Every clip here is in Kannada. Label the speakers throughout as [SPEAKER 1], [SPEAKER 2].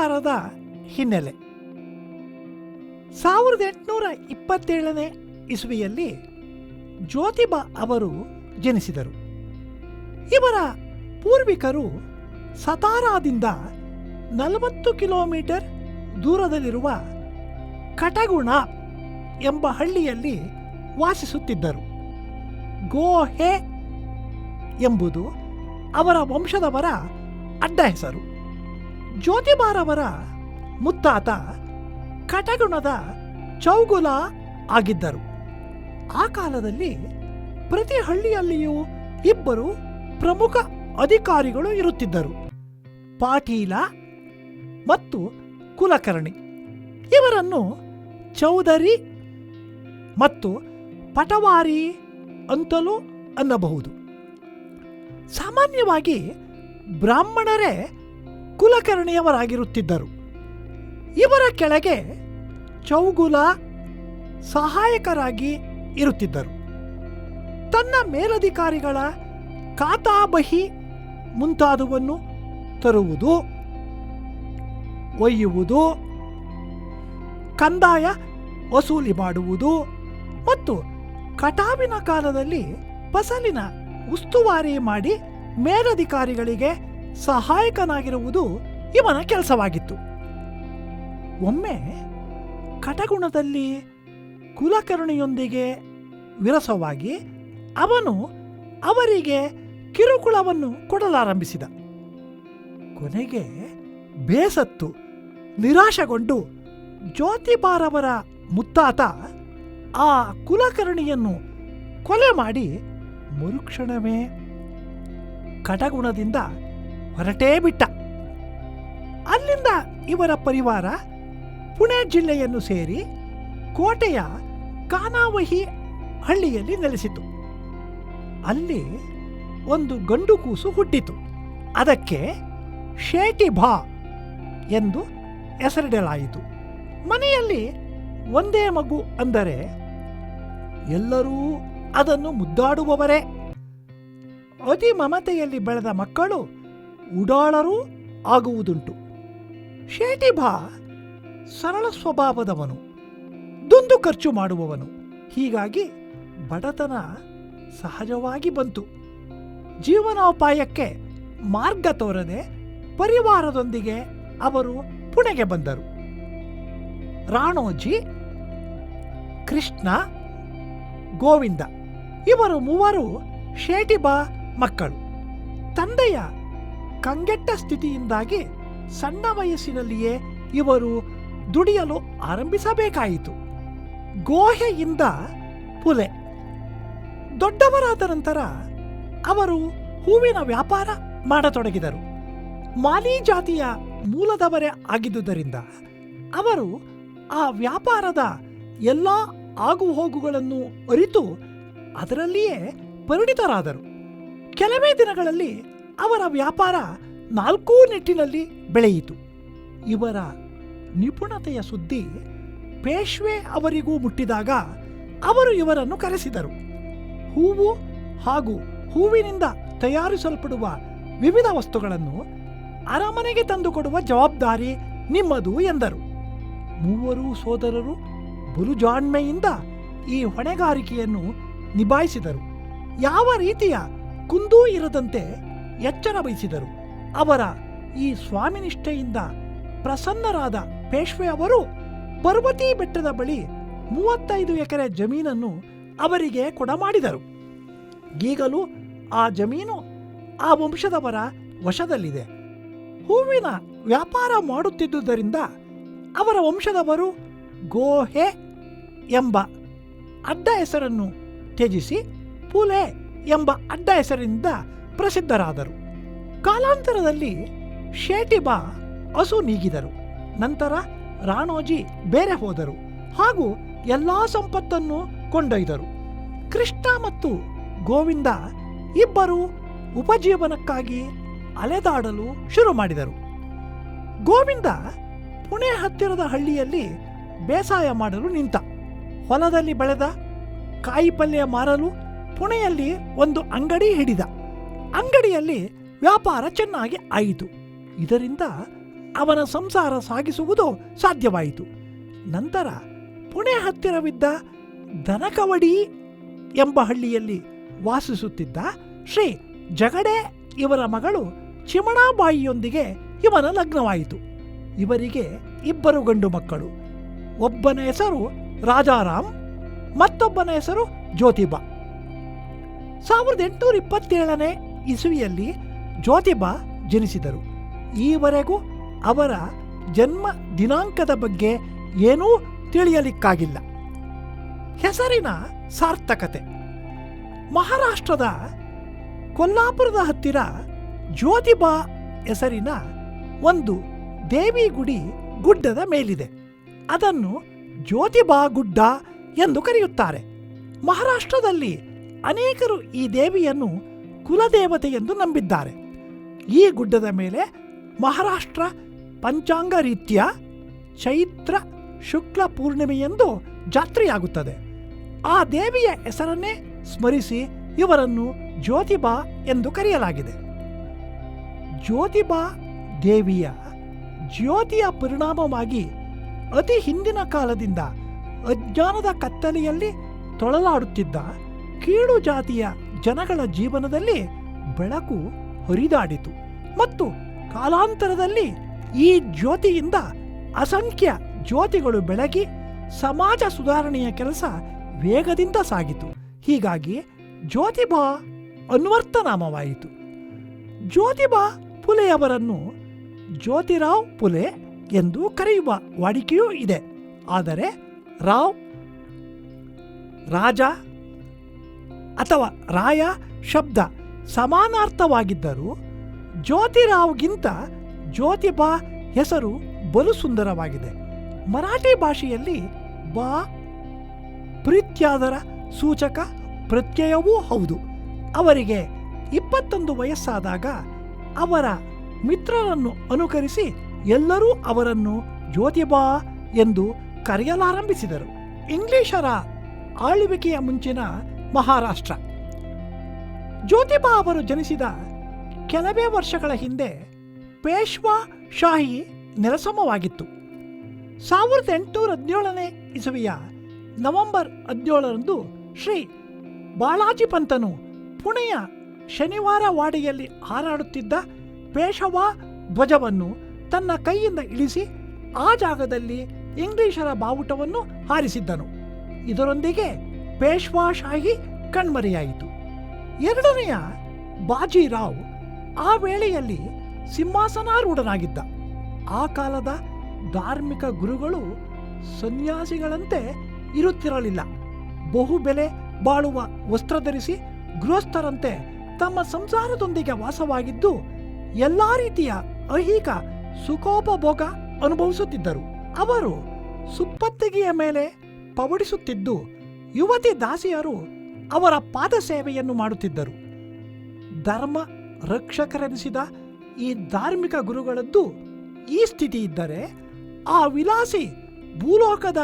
[SPEAKER 1] ಜೋತಿಬಾರದ ಹಿನ್ನೆಲೆ. ಸಾವಿರದ ಎಂಟುನೂರ ಇಪ್ಪತ್ತೇಳನೇ ಇಸುವಿಯಲ್ಲಿ ಜ್ಯೋತಿಬಾ ಅವರು ಜನಿಸಿದರು. ಇವರ ಪೂರ್ವಿಕರು ಸತಾರಾದಿಂದ ನಲವತ್ತು ಕಿಲೋಮೀಟರ್ ದೂರದಲ್ಲಿರುವ ಕಟಗುಣ ಎಂಬ ಹಳ್ಳಿಯಲ್ಲಿ ವಾಸಿಸುತ್ತಿದ್ದರು. ಗೋಹೆ ಎಂಬುದು ಅವರ ವಂಶದವರ ಅಡ್ಡ ಹೆಸರು. ಜ್ಯೋತಿಬಾರವರ ಮುತ್ತಾತ ಕಟಗುಣದ ಚೌಗುಲ ಆಗಿದ್ದರು. ಆ ಕಾಲದಲ್ಲಿ ಪ್ರತಿ ಹಳ್ಳಿಯಲ್ಲಿಯೂ ಇಬ್ಬರು ಪ್ರಮುಖ ಅಧಿಕಾರಿಗಳು ಇರುತ್ತಿದ್ದರು. ಪಾಟೀಲ ಮತ್ತು ಕುಲಕರ್ಣಿ. ಇವರನ್ನು ಚೌಧರಿ ಮತ್ತು ಪಟವಾರಿ ಅಂತಲೂ ಅನ್ನಬಹುದು. ಸಾಮಾನ್ಯವಾಗಿ ಬ್ರಾಹ್ಮಣರೇ ಕುಲಕರ್ಣಿಯವರಾಗಿರುತ್ತಿದ್ದರು. ಇವರ ಕೆಳಗೆ ಚೌಗುಲ ಸಹಾಯಕರಾಗಿ ಇರುತ್ತಿದ್ದರು. ತನ್ನ ಮೇಲಧಿಕಾರಿಗಳ ಕಾತಾಬಹಿ ಮುಂತಾದುವನ್ನು ತರುವುದು, ಒಯ್ಯುವುದು, ಕಂದಾಯ ವಸೂಲಿ ಮಾಡುವುದು ಮತ್ತು ಕಟಾವಿನ ಕಾಲದಲ್ಲಿ ಫಸಲಿನ ಉಸ್ತುವಾರಿ ಮಾಡಿ ಮೇಲಧಿಕಾರಿಗಳಿಗೆ ಸಹಾಯಕನಾಗಿರುವುದು ಇವನ ಕೆಲಸವಾಗಿತ್ತು. ಒಮ್ಮೆ ಕಟಗುಣದಲ್ಲಿ ಕುಲಕರ್ಣಿಯೊಂದಿಗೆ ವಿರಸವಾಗಿ ಅವನು ಅವರಿಗೆ ಕಿರುಕುಳವನ್ನು ಕೊಡಲಾರಂಭಿಸಿದ. ಕೊನೆಗೆ ಬೇಸತ್ತು, ನಿರಾಶಗೊಂಡು ಜ್ಯೋತಿಬಾರವರ ಮುತ್ತಾತ ಆ ಕುಲಕರ್ಣಿಯನ್ನು ಕೊಲೆ ಮಾಡಿ ಮರುಕ್ಷಣವೇ ಕಟಗುಣದಿಂದ ಹೊರಟೇ ಬಿಟ್ಟ. ಅಲ್ಲಿಂದ ಇವರ ಪರಿವಾರ ಪುಣೆ ಜಿಲ್ಲೆಯನ್ನು ಸೇರಿ ಕೋಟೆಯ ಕಾನಾವಹಿ ಹಳ್ಳಿಯಲ್ಲಿ ನೆಲೆಸಿತು. ಅಲ್ಲಿ ಒಂದು ಗಂಡು ಕೂಸು ಹುಟ್ಟಿತು. ಅದಕ್ಕೆ ಶೇಟಿ ಭಾ ಎಂದು ಹೆಸರಿಡಲಾಯಿತು. ಮನೆಯಲ್ಲಿ ಒಂದೇ ಮಗು ಅಂದರೆ ಎಲ್ಲರೂ ಅದನ್ನು ಮುದ್ದಾಡುವವರೇ. ಅತಿ ಮಮತೆಯಲ್ಲಿ ಬೆಳೆದ ಮಕ್ಕಳು ಉಡಾಳರೂ ಆಗುವುದುಂಟು. ಶೇಟಿಭಾ ಸರಳ ಸ್ವಭಾವದವನು, ದುಂದು ಖರ್ಚು ಮಾಡುವವನು. ಹೀಗಾಗಿ ಬಡತನ ಸಹಜವಾಗಿ ಬಂತು. ಜೀವನೋಪಾಯಕ್ಕೆ ಮಾರ್ಗ ತೋರದೆ ಪರಿವಾರದೊಂದಿಗೆ ಅವರು ಪುಣೆಗೆ ಬಂದರು. ರಾಣೋಜಿ, ಕೃಷ್ಣ, ಗೋವಿಂದ, ಇವರು ಮೂವರು ಶೇಟಿಬಾ ಮಕ್ಕಳು. ತಂದೆಯ ಕಂಗೆಟ್ಟ ಸ್ಥಿತಿಯಿಂದಾಗಿ ಸಣ್ಣ ವಯಸ್ಸಿನಲ್ಲಿಯೇ ಇವರು ದುಡಿಯಲು ಆರಂಭಿಸಬೇಕಾಯಿತು. ಗೋಹೆಯಿಂದ ಪುಲೆ. ದೊಡ್ಡವರಾದ ನಂತರ ಅವರು ಹೂವಿನ ವ್ಯಾಪಾರ ಮಾಡತೊಡಗಿದರು. ಮಾಲಿ ಜಾತಿಯ ಮೂಲದವರೇ ಆಗಿದ್ದುದರಿಂದ ಅವರು ಆ ವ್ಯಾಪಾರದ ಎಲ್ಲ ಆಗುಹೋಗುಗಳನ್ನು ಅರಿತು ಅದರಲ್ಲಿಯೇ ಪರಿಣಿತರಾದರು. ಕೆಲವೇ ದಿನಗಳಲ್ಲಿ ಅವರ ವ್ಯಾಪಾರ ನಾಲ್ಕೂ ನಿಟ್ಟಿನಲ್ಲಿ ಬೆಳೆಯಿತು. ಇವರ ನಿಪುಣತೆಯ ಸುದ್ದಿ ಪೇಶ್ವೆ ಅವರಿಗೂ ಮುಟ್ಟಿದಾಗ ಅವರು ಇವರನ್ನು ಕರೆಸಿದರು. ಹೂವು ಹಾಗೂ ಹೂವಿನಿಂದ ತಯಾರಿಸಲ್ಪಡುವ ವಿವಿಧ ವಸ್ತುಗಳನ್ನು ಅರಮನೆಗೆ ತಂದುಕೊಡುವ ಜವಾಬ್ದಾರಿ ನಿಮ್ಮದು ಎಂದರು. ಮೂವರು ಸೋದರರು ಬುರುಜಾಣ್ಮೆಯಿಂದ ಈ ಹೊಣೆಗಾರಿಕೆಯನ್ನು ನಿಭಾಯಿಸಿದರು. ಯಾವ ರೀತಿಯ ಕುಂದೂ ಇರದಂತೆ ಎಚ್ಚರ ವಹಿಸಿದರು. ಅವರ ಈ ಸ್ವಾಮಿನಿಷ್ಠೆಯಿಂದ ಪ್ರಸನ್ನರಾದ ಪೇಶ್ವೆ ಅವರು ಪರ್ವತಿ ಬೆಟ್ಟದ ಬಳಿ ಮೂವತ್ತೈದು ಎಕರೆ ಜಮೀನನ್ನು ಅವರಿಗೆ ಕೊಡಮಾಡಿದರು. ಈಗಲೂ ಆ ಜಮೀನು ಆ ವಂಶದವರ ವಶದಲ್ಲಿದೆ. ಹೂವಿನ ವ್ಯಾಪಾರ ಮಾಡುತ್ತಿದ್ದುದರಿಂದ ಅವರ ವಂಶದವರು ಗೋಹೆ ಎಂಬ ಅಡ್ಡ ಹೆಸರನ್ನು ತ್ಯಜಿಸಿ, ಪುಲೆ ಎಂಬ ಅಡ್ಡ ಹೆಸರಿನಿಂದ ಪ್ರಸಿದ್ಧರಾದರು. ಕಾಲಾಂತರದಲ್ಲಿ ಶೇಟಿಬಾ ಹಸು ನೀಗಿದರು. ನಂತರ ರಾಣೋಜಿ ಬೇರೆ ಹೋದರು. ಹಾಗೂ ಎಲ್ಲಾ ಸಂಪತ್ತನ್ನು ಕೊಂಡೊಯ್ದರು. ಕೃಷ್ಣ ಮತ್ತು ಗೋವಿಂದ ಇಬ್ಬರು ಉಪಜೀವನಕ್ಕಾಗಿ ಅಲೆದಾಡಲು ಶುರು ಮಾಡಿದರು. ಗೋವಿಂದ ಪುಣೆ ಹತ್ತಿರದ ಹಳ್ಳಿಯಲ್ಲಿ ಬೇಸಾಯ ಮಾಡಲು ನಿಂತ. ಹೊಲದಲ್ಲಿ ಬೆಳೆದ ಕಾಯಿಪಲ್ಯ ಮಾರಲು ಪುಣೆಯಲ್ಲಿ ಒಂದು ಅಂಗಡಿ ಹಿಡಿದ. ಅಂಗಡಿಯಲ್ಲಿ ವ್ಯಾಪಾರ ಚೆನ್ನಾಗಿ ಆಯಿತು. ಇದರಿಂದ ಅವನ ಸಂಸಾರ ಸಾಗಿಸುವುದು ಸಾಧ್ಯವಾಯಿತು. ನಂತರ ಪುಣೆ ಹತ್ತಿರವಿದ್ದ ದನಕವಡಿ ಎಂಬ ಹಳ್ಳಿಯಲ್ಲಿ ವಾಸಿಸುತ್ತಿದ್ದ ಶ್ರೀ ಜಗಡೆ ಇವರ ಮಗಳು ಚಿಮಣಾಬಾಯಿಯೊಂದಿಗೆ ಇವನ ಲಗ್ನವಾಯಿತು. ಇವರಿಗೆ ಇಬ್ಬರು ಗಂಡು ಮಕ್ಕಳು. ಒಬ್ಬನ ಹೆಸರು ರಾಜಾರಾಮ್, ಮತ್ತೊಬ್ಬನ ಹೆಸರು ಜ್ಯೋತಿಬಾ. ಸಾವಿರದ ಎಂಟುನೂರ ಇಪ್ಪತ್ತೇಳನೇ ಇಸುವಿಯಲ್ಲಿ ಜ್ಯೋತಿಬಾ ಜನಿಸಿದರು. ಈವರೆಗೂ ಅವರ ಜನ್ಮ ದಿನಾಂಕದ ಬಗ್ಗೆ ಏನೂ ತಿಳಿಯಲಿಕ್ಕಾಗಿಲ್ಲ. ಹೆಸರಿನ ಸಾರ್ಥಕತೆ. ಮಹಾರಾಷ್ಟ್ರದ ಕೊಲ್ಲಾಪುರದ ಹತ್ತಿರ ಜ್ಯೋತಿಬಾ ಹೆಸರಿನ ಒಂದು ದೇವಿ ಗುಡಿ ಗುಡ್ಡದ ಮೇಲಿದೆ. ಅದನ್ನು ಜ್ಯೋತಿಬಾ ಗುಡ್ಡ ಎಂದು ಕರೆಯುತ್ತಾರೆ. ಮಹಾರಾಷ್ಟ್ರದಲ್ಲಿ ಅನೇಕರು ಈ ದೇವಿಯನ್ನು ಕುಲದೇವತೆ ಎಂದು ನಂಬಿದ್ದಾರೆ. ಈ ಗುಡ್ಡದ ಮೇಲೆ ಮಹಾರಾಷ್ಟ್ರ ಪಂಚಾಂಗ ರೀತಿಯ ಚೈತ್ರ ಶುಕ್ಲ ಪೂರ್ಣಿಮೆಯೆಂದು ಜಾತ್ರೆಯಾಗುತ್ತದೆ. ಆ ದೇವಿಯ ಹೆಸರನ್ನೇ ಸ್ಮರಿಸಿ ಇವರನ್ನು ಜ್ಯೋತಿಬಾ ಎಂದು ಕರೆಯಲಾಗಿದೆ. ಜ್ಯೋತಿಬಾ ದೇವಿಯ ಜ್ಯೋತಿಯ ಪರಿಣಾಮವಾಗಿ ಅತಿ ಹಿಂದಿನ ಕಾಲದಿಂದ ಅಜ್ಞಾನದ ಕತ್ತಲೆಯಲ್ಲಿ ತೊಳಲಾಡುತ್ತಿದ್ದ ಕೀಳು ಜಾತಿಯ ಜನಗಳ ಜೀವನದಲ್ಲಿ ಬೆಳಕು ಹರಿದಾಡಿತು ಮತ್ತು ಕಾಲಾಂತರದಲ್ಲಿ ಈ ಜ್ಯೋತಿಯಿಂದ ಅಸಂಖ್ಯ ಜ್ಯೋತಿಗಳು ಬೆಳಗಿ ಸಮಾಜ ಸುಧಾರಣೆಯ ಕೆಲಸ ವೇಗದಿಂದ ಸಾಗಿತು. ಹೀಗಾಗಿ ಜ್ಯೋತಿಬಾ ಅನ್ವರ್ಥನಾಮವಾಯಿತು ಜ್ಯೋತಿಬಾ ಪುಲೆಯವರನ್ನು ಜ್ಯೋತಿರಾವ್ ಪುಲೆ ಎಂದು ಕರೆಯುವ ವಾಡಿಕೆಯೂ ಇದೆ. ಆದರೆ ರಾವ್ ರಾಜ ಅಥವಾ ರಾಯ ಶಬ್ದ ಸಮಾನಾರ್ಥವಾಗಿದ್ದರೂ ಜ್ಯೋತಿರಾವ್ಗಿಂತ ಜ್ಯೋತಿಬಾ ಹೆಸರು ಬಲು ಸುಂದರವಾಗಿದೆ ಮರಾಠಿ ಭಾಷೆಯಲ್ಲಿ ಬಾ ಪ್ರೀತ್ಯಾದರ ಸೂಚಕ ಪ್ರತ್ಯಯವೂ ಹೌದು. ಅವರಿಗೆ ಇಪ್ಪತ್ತೊಂದು ವಯಸ್ಸಾದಾಗ ಅವರ ಮಿತ್ರರನ್ನು ಅನುಕರಿಸಿ ಎಲ್ಲರೂ ಅವರನ್ನು ಜ್ಯೋತಿಬಾ ಎಂದು ಕರೆಯಲಾರಂಭಿಸಿದರು. ಇಂಗ್ಲಿಷರ ಆಳ್ವಿಕೆಯ ಮುಂಚಿನ ಮಹಾರಾಷ್ಟ್ರ. ಜ್ಯೋತಿಬಾ ಅವರು ಜನಿಸಿದ ಕೆಲವೇ ವರ್ಷಗಳ ಹಿಂದೆ ಪೇಶ್ವಾ ಶಾಹಿ ನೆಲಸಮವಾಗಿತ್ತು. ಸಾವಿರದ ಎಂಟುನೂರ ಹದಿನೇಳನೇ ಇಸವಿಯ ನವೆಂಬರ್ ಹದಿನೇಳರಂದು ಶ್ರೀ ಬಾಲಾಜಿ ಪಂತನು ಪುಣೆಯ ಶನಿವಾರ ವಾಡಿಯಲ್ಲಿ ಹಾರಾಡುತ್ತಿದ್ದ ಪೇಶವಾ ಧ್ವಜವನ್ನು ತನ್ನ ಕೈಯಿಂದ ಇಳಿಸಿ ಆ ಜಾಗದಲ್ಲಿ ಇಂಗ್ಲಿಷರ ಬಾವುಟವನ್ನು ಹಾರಿಸಿದ್ದನು. ಇದರೊಂದಿಗೆ ಪೇಶ್ವಾಶಾಹಿ ಕಣ್ಮರೆಯಾಯಿತು. ಎರಡನೆಯ ಬಾಜಿರಾವ್ ಆ ವೇಳೆಯಲ್ಲಿ ಸಿಂಹಾಸನಾರೂಢನಾಗಿದ್ದ. ಆ ಕಾಲದ ಧಾರ್ಮಿಕ ಗುರುಗಳು ಸನ್ಯಾಸಿಗಳಂತೆ ಇರುತ್ತಿರಲಿಲ್ಲ. ಬಹು ಬೆಲೆ ಬಾಳುವ ವಸ್ತ್ರ ಧರಿಸಿ ಗೃಹಸ್ಥರಂತೆ ತಮ್ಮ ಸಂಸಾರದೊಂದಿಗೆ ವಾಸವಾಗಿದ್ದು ಎಲ್ಲ ರೀತಿಯ ಐಹಿಕ ಸುಖೋಪಭೋಗ ಅನುಭವಿಸುತ್ತಿದ್ದರು. ಅವರು ಸುಪ್ಪತ್ತಿಗೆಯ ಮೇಲೆ ಪವಡಿಸುತ್ತಿದ್ದು ಯುವತಿ ದಾಸಿಯರು ಅವರ ಪಾದ ಸೇವೆಯನ್ನು ಮಾಡುತ್ತಿದ್ದರು. ಧರ್ಮ ರಕ್ಷಕರೆನಿಸಿದ ಈ ಧಾರ್ಮಿಕ ಗುರುಗಳದ್ದು ಈ ಸ್ಥಿತಿ ಇದ್ದರೆ ಆ ವಿಲಾಸಿ ಭೂಲೋಕದ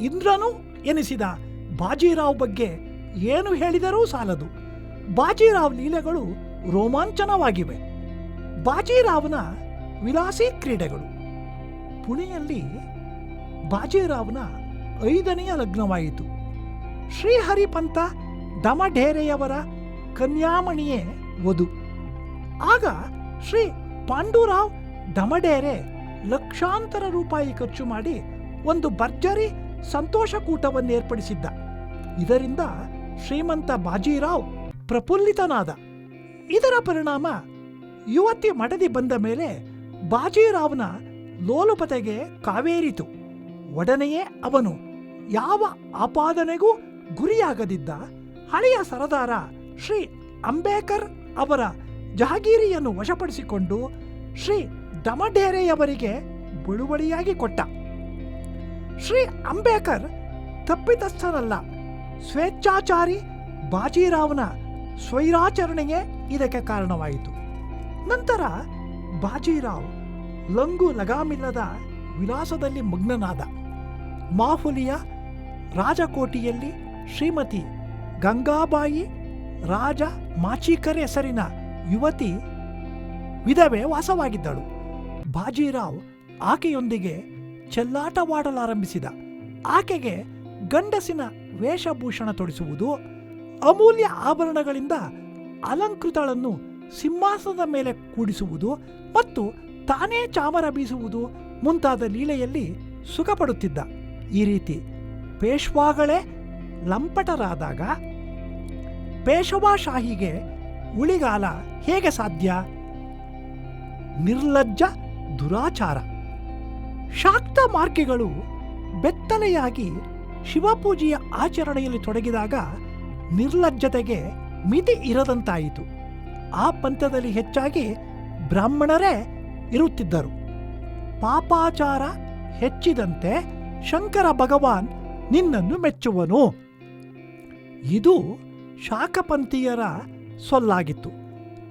[SPEAKER 1] ಇಂದ್ರನು ಎನಿಸಿದ ಬಾಜಿರಾವ್ ಬಗ್ಗೆ ಏನು ಹೇಳಿದರೂ ಸಾಲದು. ಬಾಜಿರಾವ್ ಲೀಲೆಗಳು ರೋಮಾಂಚನವಾಗಿವೆ. ಬಾಜಿರಾವ್ನ ವಿಲಾಸಿ ಕ್ರೀಡೆಗಳು. ಪುಣೆಯಲ್ಲಿ ಬಾಜಿರಾವ್ನ ಐದನೆಯ ಲಗ್ನವಾಯಿತು. ಶ್ರೀಹರಿಪಂತ ದಮಢೇರೆಯವರ ಕನ್ಯಾಮಣಿಯೇ ವಧು. ಆಗ ಶ್ರೀ ಪಾಂಡುರಾವ್ ದಮಡೇರೆ ಲಕ್ಷಾಂತರ ರೂಪಾಯಿ ಖರ್ಚು ಮಾಡಿ ಒಂದು ಭರ್ಜರಿ ಸಂತೋಷಕೂಟವನ್ನು ಏರ್ಪಡಿಸಿದ್ದ ಇದರಿಂದ ಶ್ರೀಮಂತ ಬಾಜಿರಾವ್ ಪ್ರಫುಲ್ಲಿತನಾದ. ಇದರ ಪರಿಣಾಮ ಯುವತಿ ಮಡದಿ ಬಂದ ಮೇಲೆ ಬಾಜಿರಾವ್ನ ಲೋಲುಪತೆಗೆ ಕಾವೇರಿತು. ಒಡನೆಯೇ ಅವನು ಯಾವ ಆಪಾದನೆಗೂ ಗುರಿಯಾಗದಿದ್ದ ಹಳೆಯ ಸರದಾರ ಶ್ರೀ ಅಂಬೇಕರ್ ಅವರ ಜಹಗೀರಿಯನ್ನು ವಶಪಡಿಸಿಕೊಂಡು ಶ್ರೀ ದಮಡೇರೆಯವರಿಗೆ ಬಳುವಳಿಯಾಗಿ ಕೊಟ್ಟ. ಶ್ರೀ ಅಂಬೇಕರ್ ತಪ್ಪಿತಸ್ಥರಲ್ಲ, ಸ್ವೇಚ್ಛಾಚಾರಿ ಬಾಜಿರಾವ್ನ ಸ್ವೈರಾಚರಣೆಯೇ ಇದಕ್ಕೆ ಕಾರಣವಾಯಿತು. ನಂತರ ಬಾಜಿರಾವ್ ಲಂಗು ಲಗಾಮಿಲ್ಲದ ವಿಲಾಸದಲ್ಲಿ ಮಗ್ನನಾದ ಮಾಹುಲಿಯ ರಾಜಕೋಟಿಯಲ್ಲಿ ಶ್ರೀಮತಿ ಗಂಗಾಬಾಯಿ ರಾಜ ಮಾಚೀಕರ್ ಹೆಸರಿನ ಯುವತಿ ವಿಧವೆ ವಾಸವಾಗಿದ್ದಳು. ಬಾಜಿರಾವ್ ಆಕೆಯೊಂದಿಗೆ ಚೆಲ್ಲಾಟವಾಡಲಾರಂಭಿಸಿದ. ಆಕೆಗೆ ಗಂಡಸಿನ ವೇಷಭೂಷಣ ತೊಡಿಸುವುದು ಅಮೂಲ್ಯ ಆಭರಣಗಳಿಂದ ಅಲಂಕೃತಳನ್ನು ಸಿಂಹಾಸನದ ಮೇಲೆ ಕೂಡಿಸುವುದು ಮತ್ತು ತಾನೇ ಚಾಮರ ಬೀಸುವುದು ಮುಂತಾದ ಲೀಲೆಯಲ್ಲಿ ಸುಖಪಡುತ್ತಿದ್ದ. ಈ ರೀತಿ ಪೇಶ್ವಾಗಳೇ ಲಂಪಟರಾದಾಗ ಪೇಶವಾಶಾಹಿಗೆ ಉಳಿಗಾಲ ಹೇಗೆ ಸಾಧ್ಯ? ನಿರ್ಲಜ್ಜ ದುರಾಚಾರ. ಶಾಕ್ತ ಮಾರ್ಗಿಗಳು ಬೆತ್ತಲೆಯಾಗಿ ಶಿವಪೂಜೆಯ ಆಚರಣೆಯಲ್ಲಿ ತೊಡಗಿದಾಗ ನಿರ್ಲಜ್ಜತೆಗೆ ಮಿತಿ ಇರದಂತಾಯಿತು. ಆ ಪಂಥದಲ್ಲಿ ಹೆಚ್ಚಾಗಿ ಬ್ರಾಹ್ಮಣರೇ ಇರುತ್ತಿದ್ದರು. ಪಾಪಾಚಾರ ಹೆಚ್ಚಿದಂತೆ ಶಂಕರ ಭಗವಾನ್ ನಿನ್ನನ್ನು ಮೆಚ್ಚುವನು. ಇದು ಶಾಖಪಂಥೀಯರ ಸೊಲ್ಲಾಗಿತ್ತು.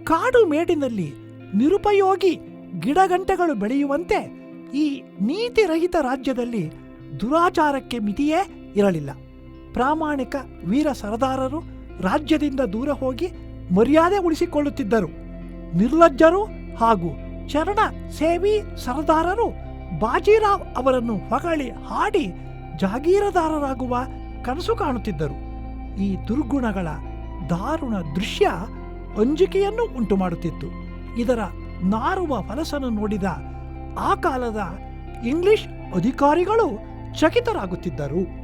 [SPEAKER 1] ಕಾಡು ಮೇಡಿನಲ್ಲಿ ನಿರುಪಯೋಗಿ ಗಿಡಗಂಟೆಗಳು ಬೆಳೆಯುವಂತೆ ಈ ನೀತಿರಹಿತ ರಾಜ್ಯದಲ್ಲಿ ದುರಾಚಾರಕ್ಕೆ ಮಿತಿಯೇ ಇರಲಿಲ್ಲ. ಪ್ರಾಮಾಣಿಕ ವೀರ ಸರದಾರರು ರಾಜ್ಯದಿಂದ ದೂರ ಹೋಗಿ ಮರ್ಯಾದೆ ಉಳಿಸಿಕೊಳ್ಳುತ್ತಿದ್ದರು. ನಿರ್ಲಜ್ಜರು ಹಾಗೂ ಚರಣ ಸೇವಿ ಸರದಾರರು ಬಾಜಿರಾವ್ ಅವರನ್ನು ಹೊಗಳಿ ಹಾಡಿ ಜಾಗೀರದಾರರಾಗುವ ಕನಸು ಕಾಣುತ್ತಿದ್ದರು. ಈ ದುರ್ಗುಣಗಳ ದಾರುಣ ದೃಶ್ಯ ಅಂಜಿಕೆಯನ್ನು ಉಂಟುಮಾಡುತ್ತಿತ್ತು ಇದರ ನಾರುವ ಫಲಸನ್ನು ನೋಡಿದ ಆ ಕಾಲದ ಇಂಗ್ಲಿಷ್ ಅಧಿಕಾರಿಗಳು ಚಕಿತರಾಗುತ್ತಿದ್ದರು.